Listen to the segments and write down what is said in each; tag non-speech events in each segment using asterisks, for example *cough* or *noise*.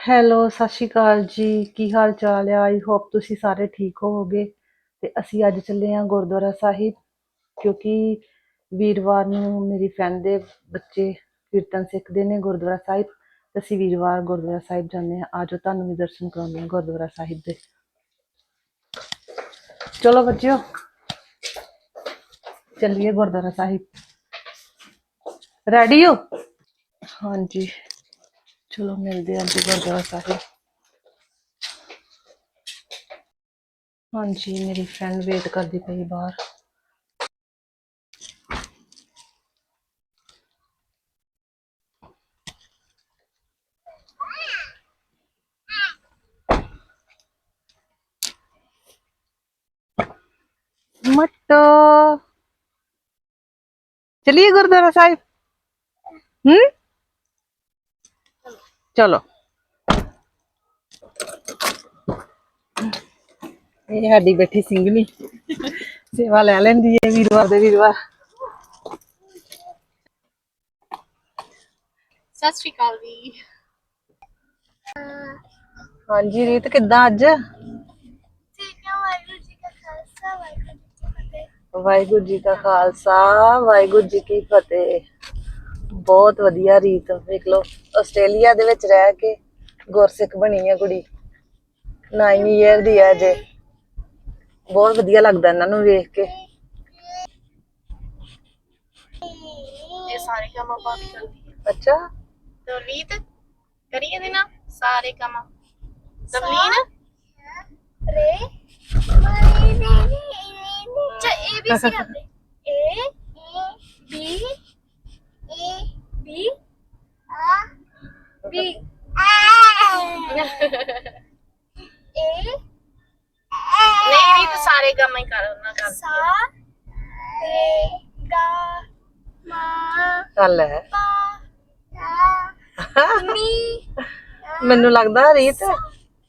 Hello ਸਤਿ ਸ਼੍ਰੀ ਅਕਾਲ ਜੀ। ਕੀ ਹਾਲ ਚਾਲ ਹੈ ਆਈ ਹੋਪ ਤੁਸੀਂ ਸਾਰੇ ਠੀਕ ਹੋਵੋਗੇ। ਤੇ ਅਸੀਂ ਅੱਜ ਚੱਲੇ ਹਾਂ ਗੁਰਦੁਆਰਾ ਸਾਹਿਬ, ਕਿਉਂਕਿ ਵੀਰਵਾਰ ਨੂੰ ਮੇਰੀ ਫਰੈਂਡ ਦੇ ਬੱਚੇ ਕੀਰਤਨ ਸਿੱਖਦੇ ਨੇ ਗੁਰਦੁਆਰਾ ਸਾਹਿਬ। ਤੇ ਅਸੀਂ ਵੀਰਵਾਰ ਗੁਰਦੁਆਰਾ ਸਾਹਿਬ ਜਾਂਦੇ ਹਾਂ। ਆਜੋ ਤੁਹਾਨੂੰ ਵੀ ਦਰਸ਼ਨ ਕਰਾਉਂਦੇ ਹਾਂ ਗੁਰਦੁਆਰਾ ਸਾਹਿਬ ਦੇ। ਚਲੋ ਬੱਚਿਓ, ਚੱਲੀਏ ਗੁਰਦੁਆਰਾ ਸਾਹਿਬ। ਰੈਡੀ ਹੋ? ਹਾਂਜੀ। ਚਲੋ ਮਿਲਦੇ ਹਾਂ ਜੀ ਗੁਰਦੁਆਰਾ ਸਾਹਿਬ ਹਾਂਜੀ ਮੇਰੀ ਫਰੈਂਡ ਵੇਟ ਕਰਦੀ ਪਈ ਬਾਹਰ ਮਟੋ ਚਲਿए ਗੁਰਦੁਆਰਾ ਸਾਹਿਬ ਹਮ ਚਲੋ। ਇਹ ਸਾਡੀ ਬੈਠੀ ਸਿੰਘਣੀ ਸੇਵਾ ਲੈ ਲੈਂਦੀ ਹੈ ਵੀਰਵਾਰ ਦੇ ਵੀਰਵਾਰ। ਸਤਿ ਸ਼੍ਰੀ ਅਕਾਲ ਜੀ। ਹਾਂਜੀ ਰੀਤ ਕਿੱਦਾਂ ਅੱਜ? ਠੀਕ ਹੈ ਵਾਹਿਗੁਰੂ ਜੀ ਕਾ ਖਾਲਸਾ ਵਾਹਿਗੁਰੂ ਜੀ ਕੀ ਫਤਿਹ। ਵਾਹਿਗੁਰੂ ਜੀ ਕਾ ਖਾਲਸਾ ਵਾਹਿਗੁਰੂ ਜੀ ਕੀ ਫਤਿਹ। ਬਹੁਤ ਵਧੀਆ ਰੀਤ ਵੇਖ ਲਓ ਆਸਟ੍ਰੇਲੀਆ ਦੇ ਵਿੱਚ ਰਹਿ ਕੇ ਗੁਰਸਿੱਖ ਬਣੀ ਹੈ ਕੁੜੀ। 9 ਇਅਰ ਦੀ ਹੈ ਜੇ ਬਹੁਤ ਵਧੀਆ ਲੱਗਦਾ ਇਹਨਾਂ ਨੂੰ ਵੇਖ ਕੇ। ਇਹ ਸਾਰੇ ਕੰਮ ਆਪਾਂ ਵੀ ਕਰਦੀ ਹੈ ਅੱਛਾ। ਦਵਲੀਤ ਕਰੀਏ ਦੇ ਨਾ ਸਾਰੇ ਕੰਮ। ਦਵਲੀਨ ਰੇ ਚਾ ਏ ਬੀ ਸੀ ਕਰਦੇ ਏ ਬੀ ਏ ਬੀ ਆ ਬੀ ਏ ਨਹੀਂ ਵੀ ਤਾਂ ਸਾਰੇ ਕੰਮ ਹੀ ਕਰ ਉਹਨਾਂ ਕਰ ਸਾ ਰੇ ਗਾ ਮਾ ਚੱਲ ਹੈ। ਪਾ ਨੀ *laughs* ਮੈਨੂੰ ਲੱਗਦਾ ਰੀਤ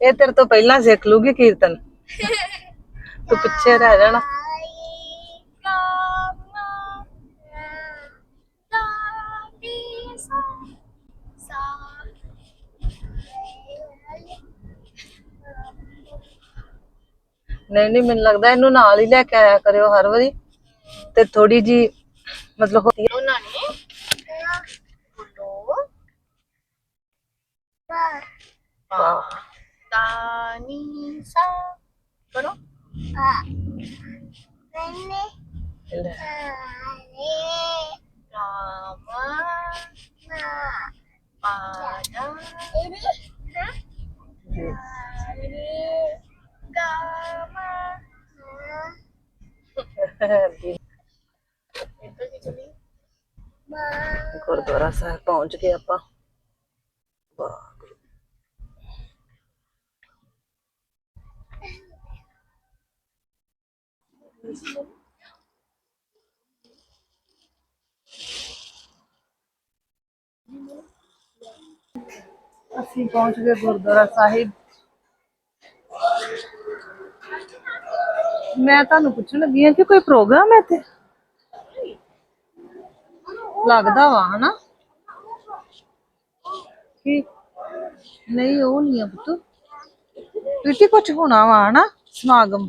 ਇਹ ਤੇਰੇ ਤੋਂ ਪਹਿਲਾਂ ਸਿੱਖ ਲੂਗੀ ਕੀਰਤਨ। *laughs* ਤੂੰ ਪਿੱਛੇ ਰਹਿ ਜਾਣਾ। ਨਹੀਂ ਨਹੀਂ ਮੈਨੂੰ ਲੱਗਦਾ ਇਹਨੂੰ ਨਾਲ ਹੀ ਲੈ ਕੇ ਆਇਆ ਕਰਿਓ ਹਰ ਵਾਰੀ। ਤੇ ਥੋੜੀ ਜੀ ਮਤਲਬ ਹੋਤੀ ਉਹਨਾਂ ਨੇ ਬੋਲੋ ਵਾਹ ਤਾਨੀ ਸਾ ਕਰੋ। ਲੈ। ਰਾਮਾ। ਪਾਦਾ ਗਾਮਾ ਇੱਧਰ ਕੀ ਚਲੀ ਗੁਰਦੁਆਰਾ ਸਾਹਿਬ ਪਹੁੰਚ ਗਏ ਆਪਾਂ। ਅਸੀਂ ਪਹੁੰਚ ਗਏ ਗੁਰਦੁਆਰਾ ਸਾਹਿਬ। ਮੈਂ ਤੁਹਾਨੂੰ ਪੁੱਛਣ ਲੱਗੀ ਹਾਂ ਕਿ ਕੋਈ ਪ੍ਰੋਗਰਾਮ ਹੈ ਇੱਥੇ? ਲੱਗਦਾ ਵਾ, ਹਨਾ? ਕੀ ਨਹੀਂ, ਉਹ ਨਹੀਂ ਆ ਪੁੱਤ। ਪ੍ਰੀਤੀ ਕੁਝ ਹੋਣਾ ਵਾ, ਹਨਾ? ਸਮਾਗਮ।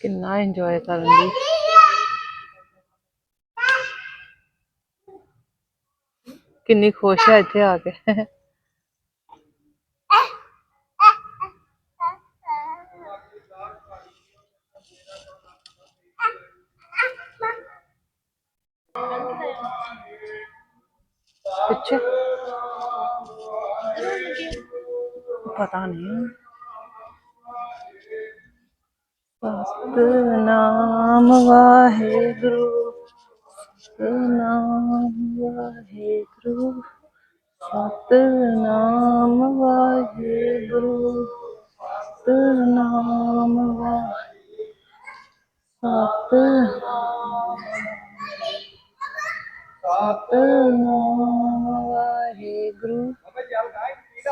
ਕਿੰਨਾ ਇੰਜੋਏ ਕਰਨ ਦੀ ਕਿੰਨੀ ਖੁਸ਼ ਹੈ ਇੱਥੇ ਆ ਕੇ ਪਿੱਛੇ ਪਤਾ ਨਹੀਂ। ਸਤਨਾਮ ਵਾਹਿਗੁਰੂ ਸਤਨਾਮ ਵਾਹਿਗੁਰੂ ਸਤਨਾਮ ਵਾਹਿਗੁਰੂ ਸਤਨਾਮ ਵਾਹਿ ਸਤ ਸਤਨਾਮ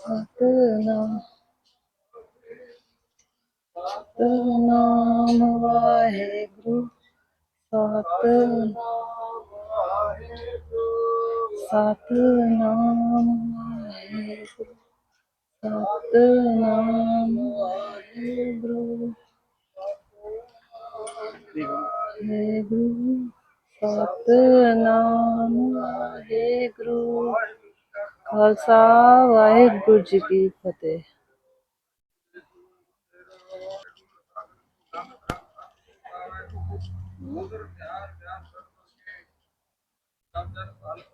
ਸਤਨਾਮ ਸਤਨਾਮ ਵਾਹਿਗੁਰੂ ਸਤਨਾਮ ਸਤਨਾਮ ਵਾਹਿਗੁਰੂ ਸਤਨਾਮ ਵਾਹਿਗੁਰੂ ਵਾਹਿਗੁਰੂ ਸਤਨਾਮ ਵਾਹਿਗੁਰੂ ਖਾਲਸਾ ਵਾਹਿਗੁਰੂ ਜੀ ਕੀ ਫਤਿਹ ਪਾਤਸ਼ਾਹ ਕਿਰਸਾਂ ਤੇ ਸਾਰੇ ਆਤ ਬੈਠਾ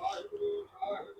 ਵਾਹਿਗੁਰੂ ਸਾਹਿਬ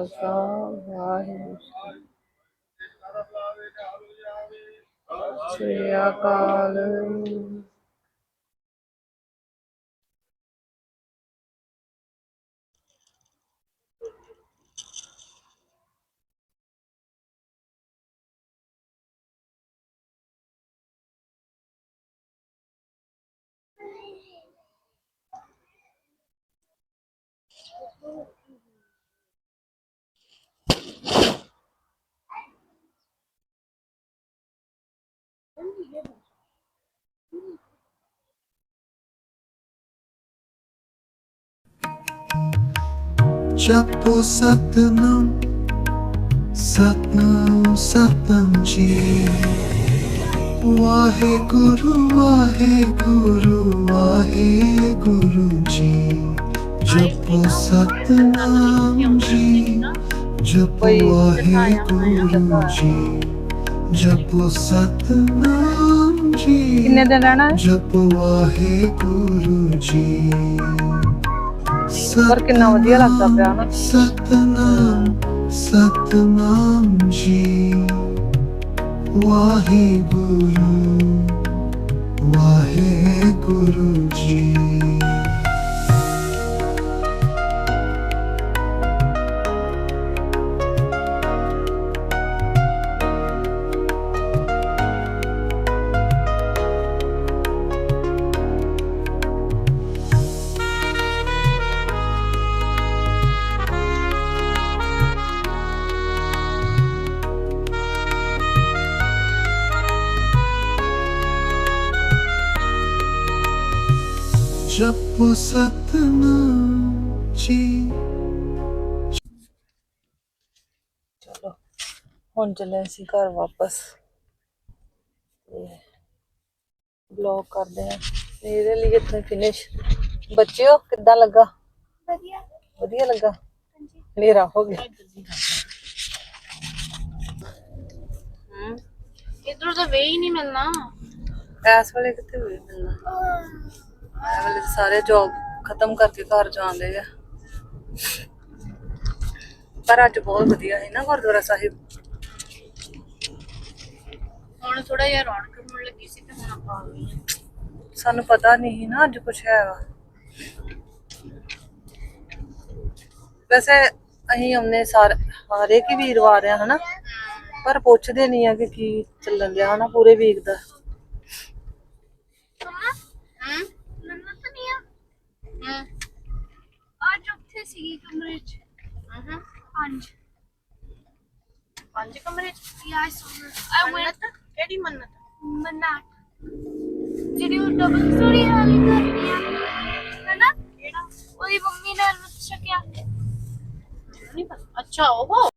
ਕਾ ਖਾਲਸਾ ਵਾਹਿਗੁਰੂ ਜੀ ਕੀ ਫਤਿਹ ਲਾਵੇ ਨਾਲ ਜਾਵੇ ਕੀ ਸ੍ਰੀ ਅਕਾਲ ਜਪੋ ਸਤਨਾਮ ਸਤਨਾਮ ਸਤਨਾਮ ਜੀ ਵਾਹਿਗੁਰੂ ਵਾਹਿਗੁਰੂ ਵਾਹਿਗੁਰੂ ਜੀ ਜਪੋ ਸਤਨਾਮ ਜੀ ਜਪੋ ਵਾਹਿਗੁਰੂ ਜੀ ਜਪੋ ਸਤਨਾਮ ਜੀ ਕਿੰਨੇ ਦਿਨ ਰਹਿਣਾ ਹੈ ਜਪੋ ਵਾਹਿਗੁਰੂ ਜੀ ਪਰ ਕਿੰਨਾ ਵਧੀਆ ਲੱਗਦਾ ਪਿਆ ਨਾ ਸਤਨਾਮ ਸਤਨਾਮ ਜੀ ਵਾਹਿਗੁਰੂ ਵਾਹਿਗੁਰੂ ਜੀ। ਜਪੋ ਸਤਨਾਮ ਜੀ। ਚਲੋ ਹੁਣ ਚੱਲੇ ਅਸੀਂ ਘਰ ਵਾਪਸ। ਬਲੌਗ ਕਰਦੇ ਹਾਂ। ਮੇਰੇ ਲਈ ਇਤਨੇ ਫਿਨਿਸ਼ ਬੱਚਿਓ ਕਿੱਦਾਂ ਲੱਗਾ? ਵਧੀਆ। ਵਧੀਆ ਲੱਗਾ? ਹਨੇਰਾ ਹੋ ਗਿਆ। ਇਧਰੋਂ ਤਾਂ ਵੇ ਹੀ ਨਹੀਂ ਮਿਲਣਾ। ਐਸ ਵੇਲੇ ਕਿੱਥੇ ਹੋਈ ਮਿਲਣਾ? ਤਾਂ ਸਾਰੇ ਜੌਬ ਖਤਮ ਕਰਕੇ ਘਰ ਜਾਂਦੇ ਆ। ਪਰ ਅੱਜ ਬਹੁਤ ਵਧੀਆ ਹੈ ਨਾ ਗੁਰਦੁਆਰਾ ਸਾਹਿਬ। ਹੁਣ ਥੋੜਾ ਜਿਹਾ ਰੌਣਕ ਹੋਣ ਲੱਗੀ ਸੀ ਤੇ ਹੁਣ ਆਪਾਂ ਆ ਗਏ ਹਾਂ। ਸਾਨੂੰ ਪਤਾ ਨਹੀਂ ਨਾ ਅੱਜ ਕੁਛ ਹੈਗਾ। ਵੈਸੇ ਅਸੀਂ ਆਉਂਦੇ ਸਾਰੇ ਹਰੇਕ ਹੀ ਵੀਰਵਾਰ ਆ ਹਨਾ। ਪਰ ਪੁੱਛਦੇ ਨਹੀਂ ਆ ਕਿ ਕੀ ਚੱਲਣ ਡਿਆ ਹਨਾ ਪੂਰੇ ਵੀਕ ਦਾ। ਉੱਥੇ ਸੀਗੀ ਕਮਰੇ 'ਚ ਹਮ ਪੰਜ ਪੰਜ ਕਮਰੇ ਚ ਯਾ ਆਈ ਸੋ ਆਈ ਵੈਂਟ ਮੰਨਤ ਕਿਹੜੀ ਮੰਨਤ ਮਨਾਟ ਜਿਹੜੀ ਉਹ ਡਬਲ ਸਟੋਰੀ ਵਾਲੀ ਕਰਨੀ ਆ ਹੈਨਾ ਕਿਹੜਾ ਉਹਦੀ ਮੰਮੀ ਨੇ ਨੁਤ ਛਕਿਆ ਨਹੀਂ ਪਤਾ ਅੱਛਾ ਉਹ